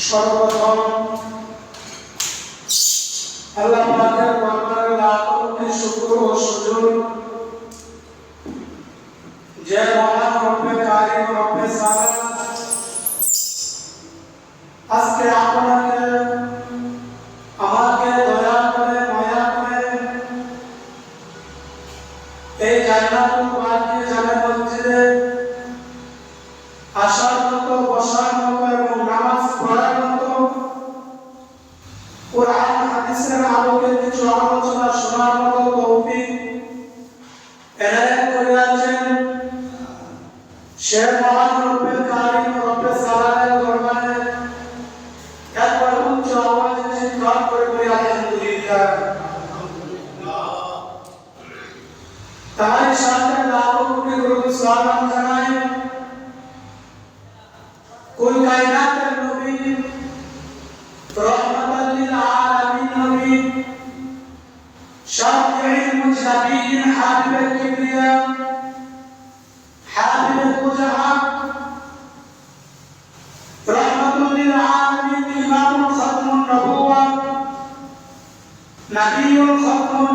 সর্বপ্রথম আল্লাহ পাকের দরবারে লাখ কোটি শুকর ও সুজন যে মহান রব্বে কারিম রব্বে সালাম আজকে আপনারা ते ज्यांना તમારી સાથે લાખો કોટી ગુરુ સ્વાગત જણાય કોઈ કાયનાત નબી रहमतल लिल आलमीन नबी शाफिउल मुजतबीन हाबिब किबरिया हाबिब कुजहा रहमतल लिल आलमीन इमाम खत्मुन नबुवा नबीयुल खत्मुन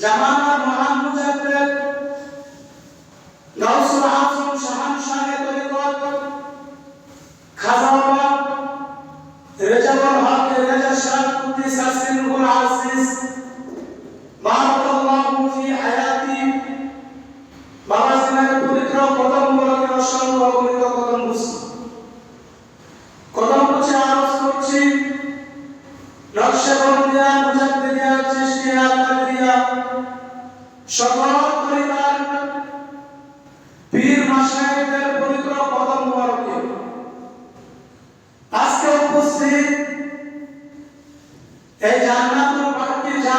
llamado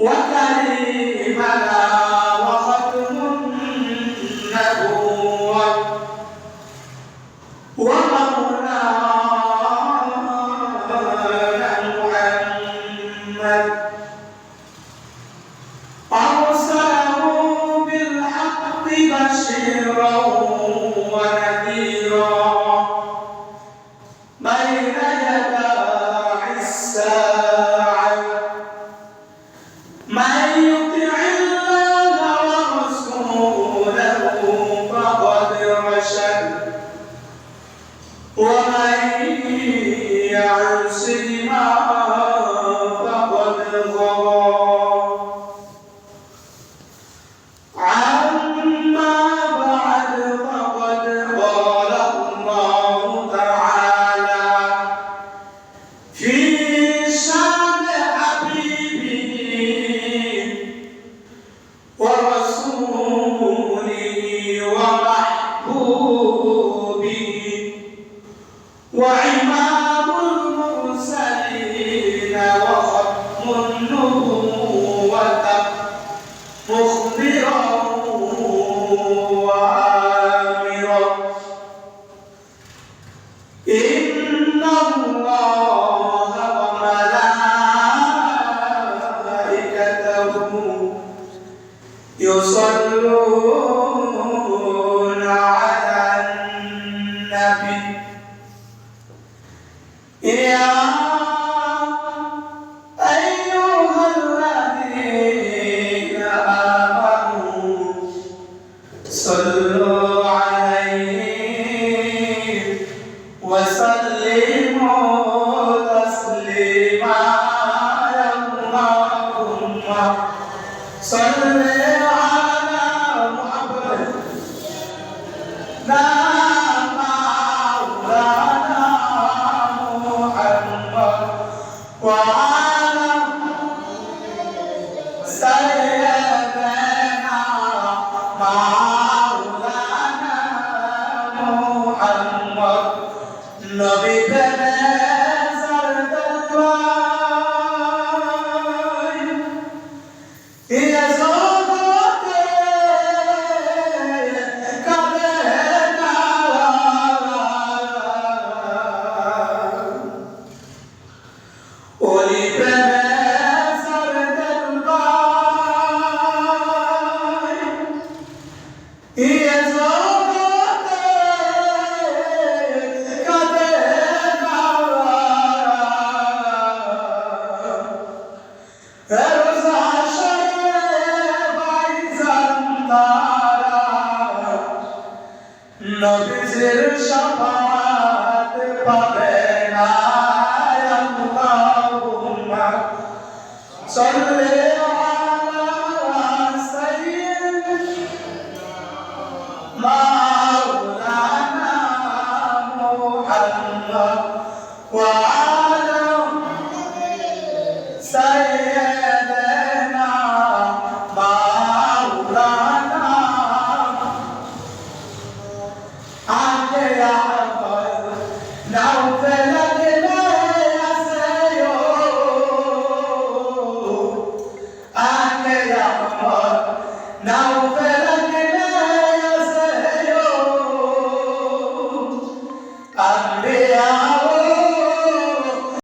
ಒದ್ದಾಡಿ ವಿಭಾಗ My. করো Son of man.